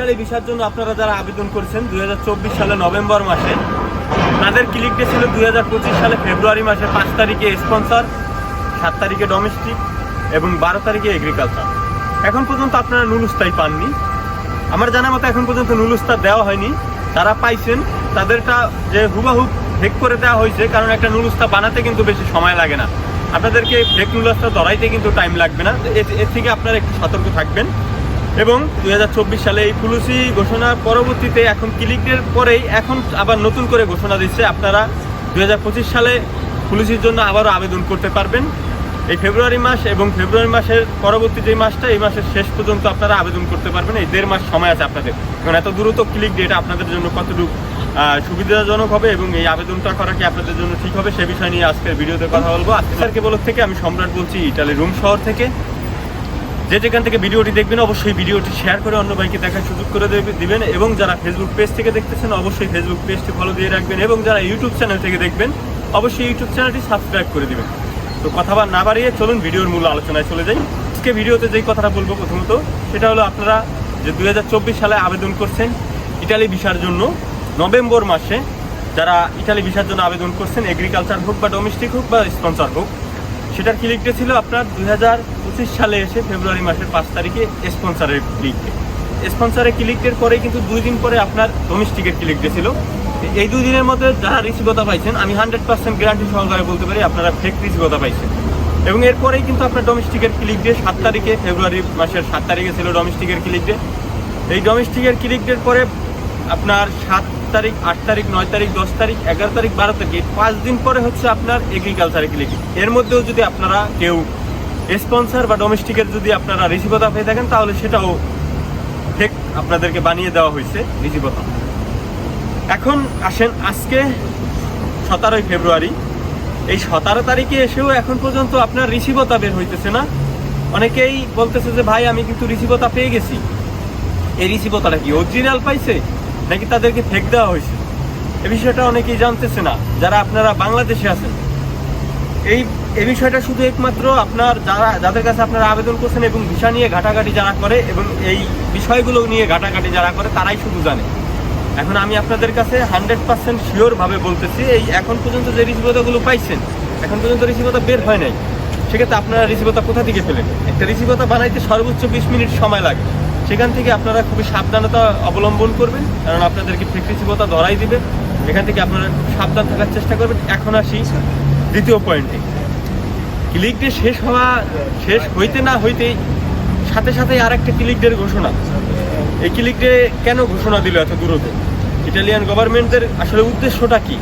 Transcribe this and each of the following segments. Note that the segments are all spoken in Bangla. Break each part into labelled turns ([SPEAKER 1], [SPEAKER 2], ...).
[SPEAKER 1] ইটালি ভিসার জন্য আপনারা যারা আবেদন করেছেন, দুই হাজার চব্বিশ সালে নভেম্বর মাসে, তাদের ক্লিক ডে ছিল দুই হাজার পঁচিশ সালে ফেব্রুয়ারি মাসে, পাঁচ তারিখে স্পন্সর, সাত তারিখে ডোমেস্টিক এবং বারো তারিখে এগ্রিকালচার এখন পর্যন্ত আপনারা নুলুস্তাই পাননি। আমার জানা মতো এখন পর্যন্ত নুলুস্তা দেওয়া হয়নি। তারা পাইছেন, তাদেরটা যে হুবাহু ভেক করে দেওয়া হয়েছে, কারণ একটা নুলুস্তা বানাতে কিন্তু বেশি সময় লাগে না। আপনাদেরকে ভেক নুলুস্তা ধরাইতে কিন্তু টাইম লাগবে না। এর থেকে আপনারা একটু সতর্ক থাকবেন। এবং দু হাজার চব্বিশ সালে এই পুলিশি ঘোষণার পরবর্তীতে এখন ক্লিকের পরেই এখন আবার নতুন করে ঘোষণা দিচ্ছে। আপনারা দুই হাজার পঁচিশ সালে পুলিশের জন্য আবারও আবেদন করতে পারবেন। এই ফেব্রুয়ারি মাস এবং ফেব্রুয়ারি মাসের পরবর্তী যে মাসটা, এই মাসের শেষ পর্যন্ত আপনারা আবেদন করতে পারবেন। এই দেড় মাস সময় আছে আপনাদের। এখন এত দ্রুত ক্লিক ডেটা আপনাদের জন্য কতটুকু সুবিধাজনক হবে এবং এই আবেদনটা করা কি আপনাদের জন্য ঠিক হবে, সে বিষয় নিয়ে আজকের ভিডিওতে কথা বলব। আজকে স্যারকে বলক থেকে আমি সম্রাট বলছি, ইটালি রুম শহর থেকে। যে যেখান থেকে ভিডিওটি দেখবেন, অবশ্যই ভিডিওটি শেয়ার করে অন্য ভাইকে দেখার সুযোগ করে দেবে- দিবেন। এবং যারা ফেসবুক পেজ থেকে দেখতেছেন, অবশ্যই ফেসবুক পেজটি ফলো দিয়ে রাখবেন। এবং যারা ইউটিউব চ্যানেল থেকে দেখবেন, অবশ্যই ইউটিউব চ্যানেলটি সাবস্ক্রাইব করে দিবেন। তো কথা না বাড়িয়ে চলুন ভিডিওর মূল আলোচনায় চলে যাই। আজকে ভিডিওতে যেই কথাটা বলব প্রথমত, সেটা হলো আপনারা যে দু হাজার চব্বিশ সালে আবেদন করছেন ইটালি ভিসার জন্য, নভেম্বর মাসে যারা ইটালি ভিসার জন্য আবেদন করছেন এগ্রিকালচার হোক বা ডোমেস্টিক হোক বা স্পন্সর হোক, সেটার ডে ছিল আপনার? দু হাজার সালে এসে ফেব্রুয়ারি মাসের পাঁচ তারিখে স্পন্সরের ক্লিক ডে স্পন্সরের ক্লিক ডের পরে কিন্তু দুই দিন পরে আপনার ডোমেস্টিকের ক্লিক ডে ছিল এই দুই দিনের মধ্যে যারা রিসিভতা পাইছেন, আমি হান্ড্রেড পার্সেন্ট গ্যারান্টি সহকারে বলতে পারি আপনারা ফেক রিসিভতা পাইছেন। এবং এরপরেই কিন্তু আপনার ডোমেস্টিকের ক্লিক ডে সাত তারিখে ফেব্রুয়ারি মাসের সাত তারিখে ছিল ডোমেস্টিকের ক্লিক ডে এই ডোমেস্টিকের ক্লিক ডের পরে আপনার সাত তারিখ, আট তারিখ, নয় তারিখ, দশ তারিখ, এগারো তারিখ, বারো তারিখ পাঁচ দিন পরে হচ্ছে আপনার এগ্রিকালচার ক্লিক এর মধ্যেও যদি আপনারা কেউ স্পন্সর বা ডোমেস্টিকের যদি আপনারা রিসিভতা পেয়ে থাকেন, তাহলে সেটাও ঠিক আপনাদেরকে বানিয়ে দেওয়া হয়েছে রিসিভতা এখন আসেন আজকে সতেরোই ফেব্রুয়ারি। এই সতেরো তারিখে এসেও এখন পর্যন্ত আপনার রিসিভতা বের হইতেছে না। অনেকেই বলতেছে যে, ভাই, আমি কিন্তু রিসিভতা পেয়ে গেছি। এই রিসিভতাটা কি অরিজিনাল পাইছে, নাকি তাদেরকে ফেক দেওয়া হয়েছে? এ বিষয়টা অনেকেই জানতেছে না। যারা আপনারা বাংলাদেশে আছেন এই এই বিষয়টা শুধু একমাত্র আপনার যারা, যাদের কাছে আপনারা আবেদন করছেন এবং ভিসা নিয়ে ঘাটাঘাটি যারা করে এবং এই বিষয়গুলো নিয়ে ঘাটাঘাটি যারা করে, তারাই শুধু জানে। এখন আমি আপনাদের কাছে হান্ড্রেড পার্সেন্ট শিওরভাবে বলতেছি, এই এখন পর্যন্ত যে রিসিভতাগুলো পাইছেন, এখন পর্যন্ত রিসিভতা বের হয় নাই। সেক্ষেত্রে আপনারা রিসিভতা কোথা থেকে ফেলেন একটা রিসিভতা বানাইতে সর্বোচ্চ বিশ মিনিট সময় লাগে। সেখান থেকে আপনারা খুবই সাবধানতা অবলম্বন করবেন, কারণ আপনাদেরকে ফেক রিসিভতা ধরাই দিবে। এখান থেকে আপনারা সাবধান থাকার চেষ্টা করবেন। এখন আসি দ্বিতীয় পয়েন্টে। ক্লিক ডে শেষ হওয়া, শেষ হইতে না হইতেই সাথে সাথে আর একটা ক্লিক ডের ঘোষণা। এই ক্লিক ডে কেন ঘোষণা দিল এত দ্রুত ইটালিয়ান গভর্নমেন্টের আসলে উদ্দেশ্যটা কি?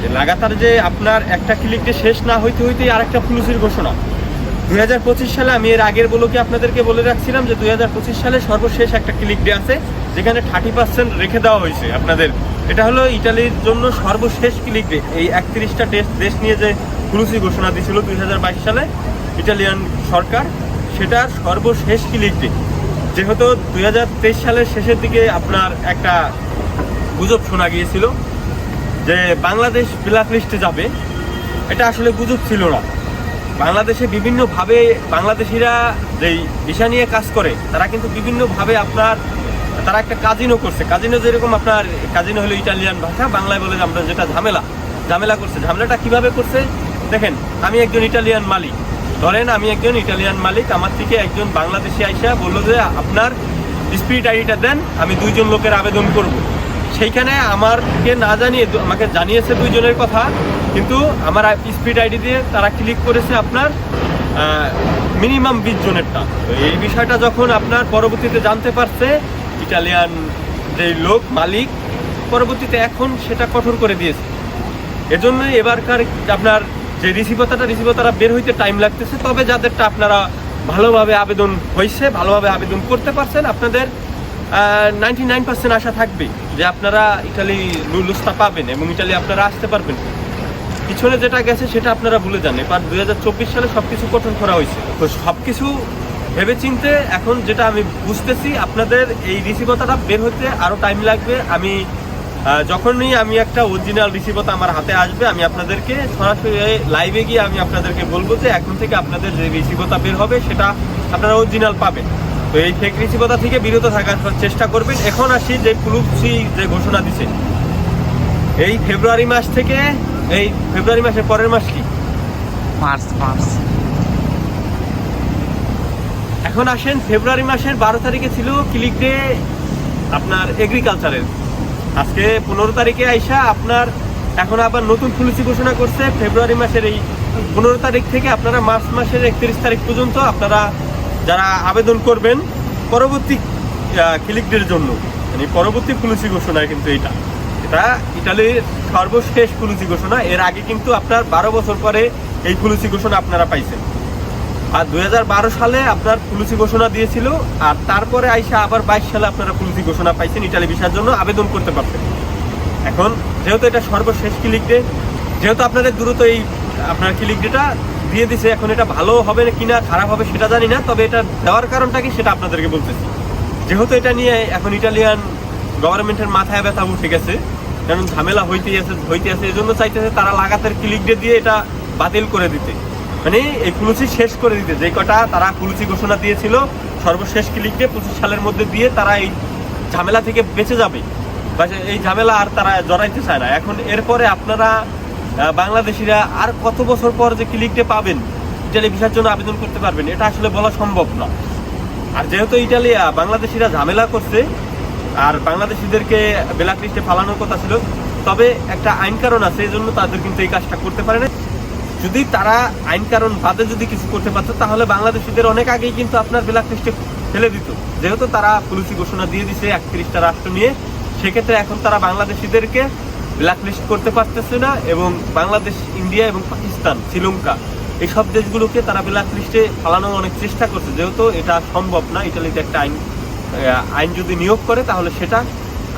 [SPEAKER 1] যে লাগাতার যে আপনার একটা ক্লিক ডে শেষ না হইতে হইতেই আর একটা পুলিশের ঘোষণা। দুই হাজার পঁচিশ সালে আমি এর আগের বলোকে আপনাদেরকে বলে রাখছিলাম যে দুই হাজার পঁচিশ সালে সর্বশেষ একটা ক্লিক ডে আছে, যেখানে থার্টি পার্সেন্ট রেখে দেওয়া হয়েছে আপনাদের। এটা হলো ইটালির জন্য সর্বশেষ ক্লিক ডে এই একত্রিশটা দেশ দেশ নিয়ে যে পুলিশি ঘোষণা দিয়েছিল দুই হাজার বাইশ সালে, ইটালিয়ান সরকার সেটার সর্বশেষ ক্লিক ডে যেহেতু দুই হাজার তেইশ সালের শেষের দিকে আপনার একটা গুজব শোনা গিয়েছিল যে বাংলাদেশ ব্ল্যাক যাবে, এটা আসলে গুজব ছিল না। বাংলাদেশে বিভিন্নভাবে বাংলাদেশিরা যেই ভিসা নিয়ে কাজ করে, তারা কিন্তু বিভিন্নভাবে আপনার, তারা একটা কাজিনো করছে। কাজিনো যেরকম আপনার কাজিনো হলো ইটালিয়ান ভাষা, বাংলায় বলে আমরা যেটা ঝামেলা ঝামেলা করছে। ঝামেলাটা কীভাবে করছে? দেখেন, আমি একজন ইটালিয়ান মালিক। ধরেন আমি একজন ইটালিয়ান মালিক, আমার থেকে একজন বাংলাদেশি আইসা বলল যে, আপনার স্পিরিট আইডিটা দেন, আমি দুইজন লোকের আবেদন করব। সেইখানে আমারকে না জানিয়ে আমাকে জানিয়েছে দুইজনের কথা, কিন্তু আমার স্পিড আইডি দিয়ে তারা ক্লিক করেছে আপনার মিনিমাম বিশ জনেরটা। তো এই বিষয়টা যখন আপনার পরবর্তীতে জানতে পারছে, ইটালিয়ান যে লোক, মালিক, পরবর্তীতে এখন সেটা কঠোর করে দিয়েছে। এজন্য এবারকার আপনার যে রিসিভতাটা রিসিভতাটা বের হইতে টাইম লাগতেছে, তবে যাদেরটা আপনারা ভালোভাবে আবেদন হয়েছে ভালোভাবে আবেদন করতে পারছেন, আপনাদের নাইনটি নাইন পার্সেন্ট আশা থাকবে যে আপনারা ইটালি লুলুস্তা পাবেন এবং ইটালি আপনারা আসতে পারবেন। পিছনে যেটা গেছে সেটা আপনারা ভুলে যান। এবার চব্বিশ সালে সব কিছু কঠোর করা হয়েছে। তো সব কিছু ভেবে চিনতে এখন যেটা আমি বুঝতেছি, আপনাদের এই রিসিভতাটা বের হতে আরও টাইম লাগবে। আমি যখনই আমি একটা অরিজিনাল রিসিভতা আমার হাতে আসবে, আমি আপনাদেরকে সরাসরি লাইভে গিয়ে আমি আপনাদেরকে বলব যে এখন থেকে আপনাদের যে রিসিভতা বের হবে সেটা আপনারা অরিজিনাল পাবেন। তো এই ফেক রিসিভতা থেকে বিরত থাকার চেষ্টা করবেন। এখন আসি যে পুলুসি যে ঘোষণা দিছে। এই ফেব্রুয়ারি মাস থেকে এই ফেব্রুয়ারি মাসের পরের মাস কি?
[SPEAKER 2] March March.
[SPEAKER 1] এখন আসেন ফেব্রুয়ারি মাসের বারো তারিখে ছিল ক্লিক ডে আপনার এগ্রিকালচারের আজকে পনেরো তারিখে আইসা আপনার এখন আবার নতুন পলিসি ঘোষণা করছে। ফেব্রুয়ারি মাসের এই পনেরো তারিখ থেকে আপনারা মার্চ মাসের একত্রিশ তারিখ পর্যন্ত আপনারা যারা আবেদন করবেন পরবর্তী ক্লিক ডের জন্য। মানে পরবর্তী পলিসি ঘোষণা কিন্তু এটা। এটা ইটালির সর্বশেষ পলিসি ঘোষণা। এর আগে কিন্তু আপনার বারো বছর পরে এই পলিসি ঘোষণা আপনারা পাইছেন। আর দু হাজার বারো সালে আপনার পুলিশি ঘোষণা দিয়েছিল, আর তারপরে আইসা আবার বাইশ সালে আপনারা পুলিশি ঘোষণা পাইছেন ইটালি ভিসার জন্য, আবেদন করতে পারছেন। এখন যেহেতু এটা সর্বশেষ ক্লিক ডে যেহেতু আপনাদের দ্রুত এই আপনার ক্লিক ডেটা দিয়ে দিছে, এখন এটা ভালো হবে কিনা, খারাপ হবে সেটা জানি না, তবে এটা দেওয়ার কারণটা কি সেটা আপনাদেরকে বলতেছি। যেহেতু এটা নিয়ে এখন ইটালিয়ান গভর্নমেন্টের মাথায় ব্যথা উঠে গেছে, কারণ ঝামেলা হইতে আছে হইতে আছে এই জন্য চাইতেছে তারা লাগাতার ক্লিক ডে দিয়ে এটা বাতিল করে দিতে। মানে এই কুলুচি শেষ করে দিতে, যে কটা তারা কুলুচি ঘোষণা দিয়েছিল, সর্বশেষ ক্লিক ডে পঁচিশ সালের মধ্যে দিয়ে তারা এই ঝামেলা থেকে বেঁচে যাবে। বা এই ঝামেলা আর তারা জড়াইতে চায় না। এখন এরপরে আপনারা বাংলাদেশিরা আর কত বছর পর যে ক্লিক ডে পাবেন, ইটালি ভিসার জন্য আবেদন করতে পারবেন, এটা আসলে বলা সম্ভব না। আর যেহেতু ইটালিয়া বাংলাদেশিরা ঝামেলা করছে, আর বাংলাদেশিদেরকে ব্ল্যাক ফালানোর কথা ছিল, তবে একটা আইন কারণ আছে, এই জন্য তাদের কিন্তু এই কাজটা করতে পারে না যদি তারা আইন কারণ বাদে যদি কিছু করতে পারতো, তাহলে বাংলাদেশিদের অনেক আগেই কিন্তু আপনার ব্ল্যাক লিস্টে ফেলে দিত। যেহেতু তারা পুলিশি ঘোষণা দিয়ে দিছে একত্রিশটা রাষ্ট্র নিয়ে, সেক্ষেত্রে এখন তারা বাংলাদেশিদেরকে ব্ল্যাক লিস্ট করতে পারতেছে না এবং বাংলাদেশ, ইন্ডিয়া এবং পাকিস্তান, শ্রীলঙ্কা এইসব দেশগুলোকে তারা ব্ল্যাকলিস্টে ফালানোর অনেক চেষ্টা করছে। যেহেতু এটা সম্ভব না ইটালিতে একটা আইন আইন যদি নিয়োগ করে তাহলে সেটা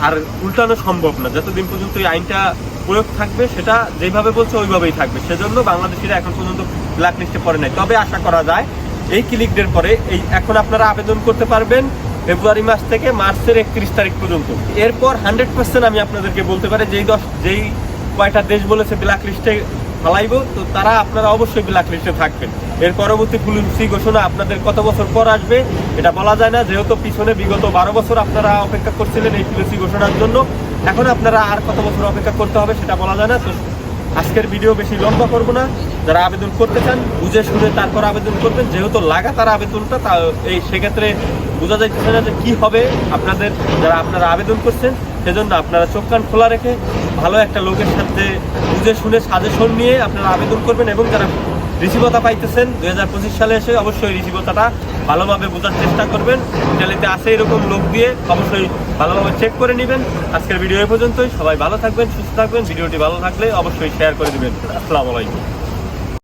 [SPEAKER 1] আর উল্টানো সম্ভব না। যতদিন পর্যন্ত এই আইনটা প্রয়োগ থাকবে, সেটা যেভাবে বলছে ওইভাবেই থাকবে। সেজন্য বাংলাদেশিরা এখন পর্যন্ত ব্ল্যাক লিস্টে পড়ে নাই। তবে আশা করা যায়, এই ক্লিক ডের পরে এই, এখন আপনারা আবেদন করতে পারবেন। ফেব্রুয়ারি মাস থেকে মার্চের একত্রিশ তারিখ পর্যন্ত। এরপর হান্ড্রেড পার্সেন্ট আমি আপনাদেরকে বলতে পারি, যেই দশ, যেই কয়টা দেশ বলেছে ব্ল্যাক লিস্টে ফালাইব, তো তারা আপনারা অবশ্যই ব্ল্যাক লিস্টে থাকবেন। এর পরবর্তী পুলিশি ঘোষণা আপনাদের কত বছর পর আসবে, এটা বলা যায় না। যেহেতু পিছনে বিগত বারো বছর আপনারা অপেক্ষা করছিলেন এই পুলিশি ঘোষণার জন্য, এখন আপনারা আর কত বছর অপেক্ষা করতে হবে সেটা বলা যায় না। তো আজকের ভিডিও বেশি লম্বা করব না। যারা আবেদন করতে চান, বুঝে শুনে তারপর আবেদন করবেন। যেহেতু লাগাতার আবেদনটা, তা এই সেক্ষেত্রে বোঝা যাইতেছে না যে কি হবে আপনাদের যারা আপনারা আবেদন করছেন, সেজন্য আপনারা চোখ কান খোলা রেখে ভালো একটা লোকের সাথে বুঝে শুনে সাজেশন নিয়ে আপনারা আবেদন করবেন এবং যারা রিসিভতা পাইতেছেন, দুই হাজার পঁচিশ সালে এসে অবশ্যই রিসিভতাটা ভালোভাবে বোঝার চেষ্টা করবেন। ইটালিতে আছে এরকম লোক দিয়ে অবশ্যই ভালোভাবে চেক করে নেবেন। আজকের ভিডিও এ পর্যন্তই। সবাই ভালো থাকবেন, সুস্থ থাকবেন। ভিডিওটি ভালো থাকলে অবশ্যই শেয়ার করে দিবেন। আসসালামু আলাইকুম।